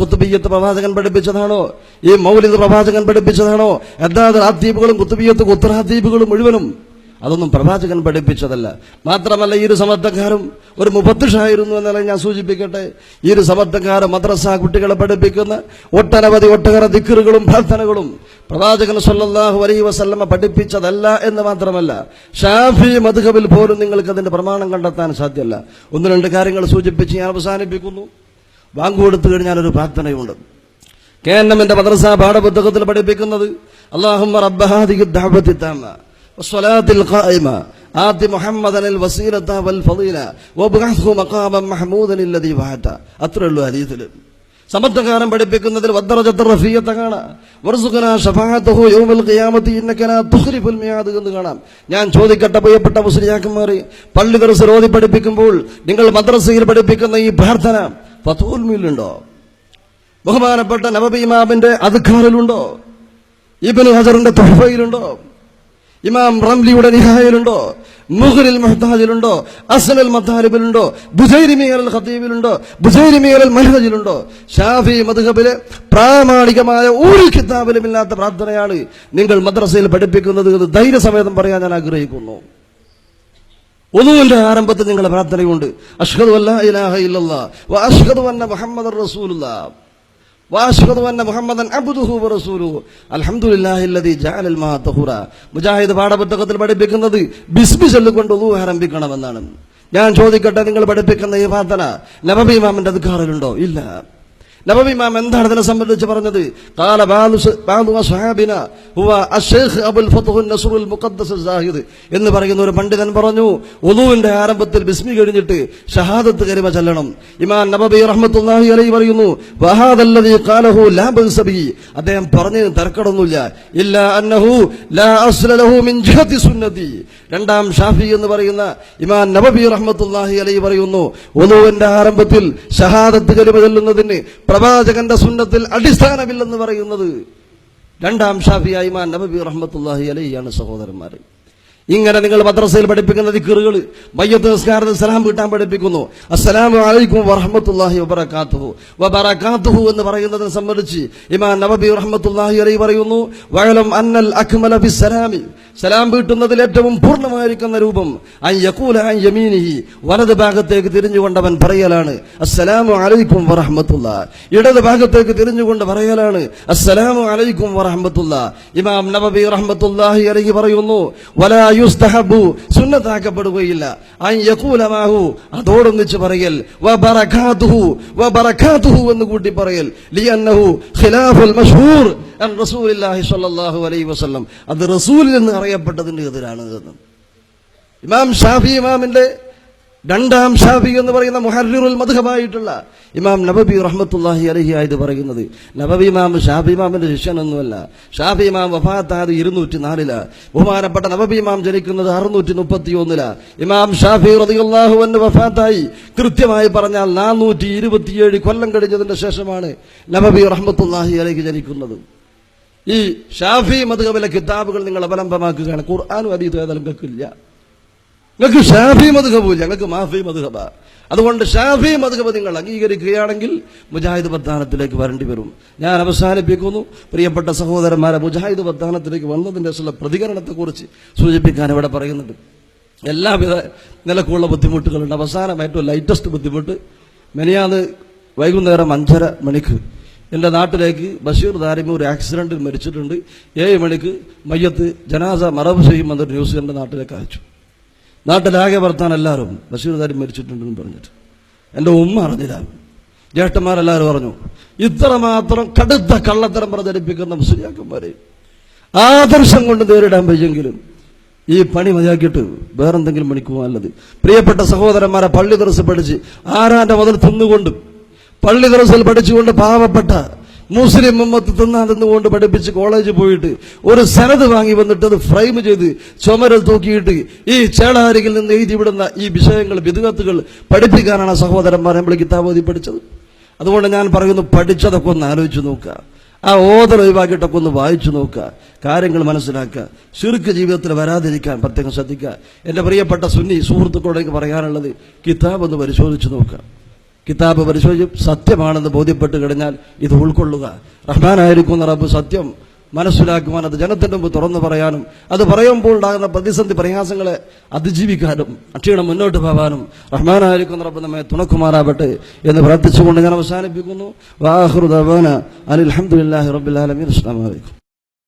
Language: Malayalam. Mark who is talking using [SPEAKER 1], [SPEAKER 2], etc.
[SPEAKER 1] കുത്തുബിയ്യത്ത് പ്രവാചകൻ പഠിപ്പിച്ചതാണോ? ഈ മൗലിദ് പ്രവാചകൻ പഠിപ്പിച്ചതാണോ? എന്താ റാത്തീബുകളും കുത്തുബിയ്യത്ത് കുത്തറാദ്വീപുകളും മുഴുവനും. അതൊന്നും പ്രവാചകൻ പഠിപ്പിച്ചതല്ല. മാത്രമല്ല ഈ ഒരു സമർത്ഥക്കാരും ഒരു മുപ്പത്തിഷായിരുന്നു എന്നാലും ഞാൻ സൂചിപ്പിക്കട്ടെ. ഈ ഒരു സമർത്ഥക്കാരൻ മദ്രസ കുട്ടികളെ പഠിപ്പിക്കുന്ന ഒട്ടനവധി ഒട്ടകര ദിക്കറുകളും പ്രാർത്ഥനകളും പ്രവാചകൻ സല്ലല്ലാഹു അലൈഹി വസല്ലമ പഠിപ്പിച്ചതല്ല എന്ന് മാത്രമല്ല ഷാഫി മധുഹബിൽ പോലും നിങ്ങൾക്ക് അതിന്റെ പ്രമാണം കണ്ടെത്താൻ സാധ്യമല്ല ഒന്ന് രണ്ട് കാര്യങ്ങൾ സൂചിപ്പിച്ച് ഞാൻ അവസാനിപ്പിക്കുന്നു. ബാങ്ക് കൊടുത്തു കഴിഞ്ഞാൽ ഒരു പ്രാർത്ഥനയുണ്ട് കെ എൻ എമ്മിന്റെ മദ്രസ പാഠപുസ്തകത്തിൽ പഠിപ്പിക്കുന്നത് അള്ളാഹുമ്മ റബ്ബഹാദിഹി ദഅവത്തി താമ والصلاة القائمة آت محمدا الوسيلة والفضيلة وابعثه مقاما محمودا الذي وعدته അത്രേ ഉള്ളൂ ഹദീസിൽ സമർത്ഥകാരം പഠിപ്പിക്കുന്നതിൽ വദ്ദറജത്ത് റഫീയത്തെ കാണാം വർസുഖന ഷഫാഅത്തുഹു യൗമൽ ഖിയാമത്തി ഇന്നക ലാ തുഖ്ലിഫുൽ മിയാദ് എന്ന് കാണാം ഞാൻ ചോദിക്കട്ടെ പ്രിയപ്പെട്ട മുസ്ലിയാക്കന്മാരെ പള്ളി ദർസ് ഓതി പഠിപ്പിക്കുമ്പോൾ നിങ്ങൾ മദ്രസയിൽ പഠിപ്പിക്കുന്ന ഈ പ്രാർത്ഥന ഫതൂൽമിയിലുണ്ടോ ബഹുമാനപ്പെട്ട നവബിമാമിന്റെ അധികാറിലുണ്ടോ ഇബ്നു ഹജറിന്റെ തുഹഫയിലുണ്ടോ? ഇമാം റംലിയുടെ നിഹായിലുണ്ടോ? മുഹറിൽ മുഹ്താജിലുണ്ടോ? അസനൽ മദ്ദാലിബിലുണ്ടോ ബുസൈരിമിയൽ ഖത്തീബിലുണ്ടോ? ബുസൈരിമിയൽ മൻഹജിലുണ്ടോ ഷാഫി മദ്ഹബിലെ പ്രാമാണികമായ ഒരു കിതാബിലും ഇല്ലാത്ത പ്രാർത്ഥനയാണ് നിങ്ങൾ മദ്രസയിൽ പഠിപ്പിക്കുന്നത് എന്ന് ധൈര്യസമേതം പറയാൻ ഞാൻ ആഗ്രഹിക്കുന്നു. ഒന്നുവിന്റെ ആരംഭത്തിൽ നിങ്ങളുടെ പ്രാർത്ഥനയുണ്ട്. അഷ്ഹദ് അല്ലാ ഇലാഹ ഇല്ലല്ലാ വ അഷ്ഹദു അന്ന റസൂലുള്ള. മുഹമ്മദൻ അബ്ദുഹു അൽഹംദുലില്ലാഹില്ലദി ജഅലൽ മാ തഹൂറ. മുജാഹിദ് പാഠപുസ്തകത്തിൽ പഠിപ്പിക്കുന്നത് ബിസ്മി ചൊല്ലിക്കൊണ്ട് ഉളു ആരംഭിക്കണമെന്നാണ്. ഞാൻ ചോദിക്കട്ടെ നിങ്ങൾ പഠിപ്പിക്കുന്ന ഈ പ്രാർത്ഥന നബബി ഇമാമിന്റെ അധികാറിലുണ്ടോ ഇല്ല. നബവിമാം എന്താണ് അതിനെ സംബന്ധിച്ച് പറഞ്ഞത്? കാല നസറുൽ മുഖദ്ദസ് എന്ന് പറയുന്ന ഒരു പണ്ഡിതൻ പറഞ്ഞു ഒലുവിന്റെ ആരംഭത്തിൽ ബിസ്മി കഴിഞ്ഞിട്ട് ഷഹാദത്ത് കരിമ ചൊല്ലണം. ഇമാം നബബി റഹ്മത്തുല്ലാഹി അലൈ പറയുന്നു ഖാലഹു ലാ അദ്ദേഹം പറഞ്ഞു തിരക്കടൊന്നുമില്ല അന്നഹു ലാ അസ്ല ലഹു മിൻ ജഹതി സുന്നതി. രണ്ടാം ഷാഫി എന്ന് പറയുന്ന ഇമാൻ നബബി റഹ്മത്തുള്ളാഹി അലൈ പറയുന്നു ഒലുവിന്റെ ആരംഭത്തിൽ ഷഹാദത്ത് കലിമ ചൊല്ലുന്നതിന് പ്രവാചകന്റെ സുന്നത്തിൽ അടിസ്ഥാനമില്ലെന്ന് പറയുന്നത്. രണ്ടാം ഷാഫിയായി ഇമാൻ നബബി റഹ്മത്തുള്ളാഹി ആണ് സഹോദരന്മാരെ. ഇങ്ങനെ നിങ്ങൾ മദ്രസയിൽ പഠിപ്പിക്കുന്ന ദിക്കറുകൾ മയ്യത്ത് നിസ്കാരത്തിൽ സലാം കിട്ടാൻ പഠിപ്പിക്കുന്നു. അസ്സലാമു അലൈക്കും വറഹ്മത്തുള്ളാഹി വബറകാതുഹു വബറക്കാത്തുഹു എന്ന് പറയുന്നതിനെ സംബന്ധിച്ച് ഇമാം നബബി റഹ്മത്തുള്ളാഹി അലൈ പറയുന്നു വയലം അന്നൽ അക്മല സലാമി. സലാം വീട്ടുന്നതിൽ ഏറ്റവും പൂർണമായിരിക്കുന്ന രൂപം അൻ യക്കൂല അൻ യമീനിഹി. വലത് ഭാഗത്തേക്ക് തിരിഞ്ഞുകൊണ്ടവൻ പറയലാണ് അസ്സലാമു അലൈക്കും വറഹമത്തുള്ള ഇടത് ഭാഗത്തേക്ക് തിരിഞ്ഞുകൊണ്ട് പറയലാണ് അസ്സലാമു അലൈക്കും വറഹമത്തുള്ള ഇമാം നബബി റഹ്മത്തുള്ളാഹി അലൈഹി പറയുന്നു വലാ യുസ്തഹബു സുന്നത്താക്കപ്പെടുകയില്ല. അതോടൊന്നിച്ച് പറയൽ എന്ന് കൂട്ടി പറയൽ. അത് റസൂലിൽ നിന്ന് അറിയപ്പെട്ടതിന്റെ എതിരാണ് എന്ന്. ഇമാം ഷാഫി ഇമാമിന്റെ രണ്ടാം ഷാഫി എന്ന് പറയുന്ന മുഹറിറുൽ മധുഹമായിട്ടുള്ള ഇമാം നബബി റഹ്മത്തുല്ലാഹി അലഹി ആയത് പറയുന്നത്. നബബി ഇമാം ഷാഫി ഇമാമിന്റെ ശിഷ്യനൊന്നുമല്ല. ഷാഫി ഇമാം വഫാത്തായത് ഇരുന്നൂറ്റി നാലിൽ ബഹുമാനപ്പെട്ട നബബി ഇമാം ജനിക്കുന്നത് അറുന്നൂറ്റി മുപ്പത്തി ഒന്നിൽ ഇമാം ഷാഫി റതിയുള്ളാഹു എന്ന് വഫാത്തായി. കൃത്യമായി പറഞ്ഞാൽ നാനൂറ്റി ഇരുപത്തിയേഴ് കൊല്ലം കഴിഞ്ഞതിന്റെ ശേഷമാണ് നബബി റഹ്മത്തുല്ലാഹി അലഹി ജനിക്കുന്നത്. ഈ ഷാഫി മധുഹബിലെ കിതാബുകൾ നിങ്ങൾ അവലംബമാക്കുകയാണ്. ഖുർആാനും അതീത് കേൾക്കില്ല. നിങ്ങൾക്ക് ഷാഫി മധുഹബില്ല ഞങ്ങൾക്ക് മാഫി മധുഹബ. അതുകൊണ്ട് ഷാഫി മധുഹബ് നിങ്ങൾ അംഗീകരിക്കുകയാണെങ്കിൽ മുജാഹിദ് പ്രധാനത്തിലേക്ക് വരേണ്ടി വരും. ഞാൻ അവസാനിപ്പിക്കുന്നു. പ്രിയപ്പെട്ട സഹോദരന്മാരെ മുജാഹിദ് പ്രധാനത്തിലേക്ക് വന്നതിന്റെ ചില പ്രതികരണത്തെക്കുറിച്ച് സൂചിപ്പിക്കാൻ ഇവിടെ പറയുന്നുണ്ട്. എല്ലാവിധ നിലക്കുള്ള ബുദ്ധിമുട്ടുകളുണ്ട്. അവസാനം ഏറ്റവും ലൈറ്റസ്റ്റ് ബുദ്ധിമുട്ട് മെനിയാന്ന് വൈകുന്നേരം അഞ്ചര മണിക്ക് എന്റെ നാട്ടിലേക്ക് ബഷീർ ദാരിമി ഒരു ആക്സിഡന്റിൽ മരിച്ചിട്ടുണ്ട്. ഏഴ് മണിക്ക് മയ്യത്ത് ജനാസ മറവ് ചെയ്യുമെന്നൊരു ന്യൂസ് എന്റെ നാട്ടിലേക്ക് അയച്ചു. നാട്ടിലാകെ വർത്താൻ എല്ലാവരും ബഷീർ ദാരി മരിച്ചിട്ടുണ്ടെന്ന് പറഞ്ഞിട്ട്. എന്റെ ഉമ്മ അറിഞ്ഞില്ല. ജ്യേഷ്ഠന്മാരെല്ലാവരും പറഞ്ഞു ഇത്രമാത്രം കടുത്ത കള്ളത്തരം പ്രചരിപ്പിക്കുന്ന മുസ്ലിയാക്കന്മാരെ ആദർശം കൊണ്ട് നേരിടാൻ വയ്യെങ്കിലും ഈ പണി മതിയാക്കിയിട്ട് വേറെന്തെങ്കിലും പണിക്ക് പോകാനുള്ളത് പ്രിയപ്പെട്ട സഹോദരന്മാരെ പള്ളി ദിവസം പഠിച്ച് ആരാന്റെ മുതൽ തിന്നുകൊണ്ടും പള്ളി ദിവസത്തിൽ പഠിച്ചുകൊണ്ട് പാവപ്പെട്ട മുസ്ലിം ഉമ്മത്ത് തിന്നാൻ തിന്നുകൊണ്ട് പഠിപ്പിച്ച് കോളേജിൽ പോയിട്ട് ഒരു സനത് വാങ്ങി വന്നിട്ട് അത് ഫ്രെയിം ചെയ്ത് ചുമരൽ തൂക്കിയിട്ട് ഈ ചേളാരികിൽ നിന്ന് എഴുതി വിടുന്ന ഈ വിഷയങ്ങൾ വിധുകത്തുകൾ പഠിപ്പിക്കാനാണ് സഹോദരന്മാർ നമ്മൾ കിതാബോധി പഠിച്ചത്. അതുകൊണ്ട് ഞാൻ പറയുന്നു പഠിച്ചതൊക്കെ ഒന്ന് ആലോചിച്ച് നോക്കുക. ആ ഓതൽ ഒഴിവാക്കിയിട്ടൊക്കെ ഒന്ന് വായിച്ചു നോക്കുക. കാര്യങ്ങൾ മനസ്സിലാക്കുക. ചുരുക്ക ജീവിതത്തിൽ വരാതിരിക്കാൻ പ്രത്യേകം ശ്രദ്ധിക്കുക. എന്റെ പ്രിയപ്പെട്ട സുന്നി സുഹൃത്തുക്കളോട് പറയാനുള്ളത് കിതാബ് ഒന്ന് പരിശോധിച്ച് നോക്കുക. കിതാബ് പരിശോധിച്ച് സത്യമാണെന്ന് ബോധ്യപ്പെട്ട് കഴിഞ്ഞാൽ ഇത് ഉൾക്കൊള്ളുക. റഹ്മാനായിരിക്കുന്ന റബ്ബ് സത്യം മനസ്സിലാക്കുവാൻ അത് ജനത്തിന്റെ മുമ്പ് തുറന്നു പറയാനും അത് പറയുമ്പോൾ ഉണ്ടാകുന്ന പ്രതിസന്ധി പ്രയാസങ്ങളെ അതിജീവിക്കാനും അക്ഷീണം മുന്നോട്ട് പോകാനും റഹ്മാനായിരിക്കുന്ന റബ്ബ് നമ്മെ തുണക്കുമാറാവട്ടെ എന്ന് പ്രാർത്ഥിച്ചുകൊണ്ട് ഞാൻ അവസാനിപ്പിക്കുന്നു. വാഹൃദാന അനിൽ അലഹമുല്ലാഹി റബ്ബിൽ ആലമീൻ. അസ്സാം വലൈക്കും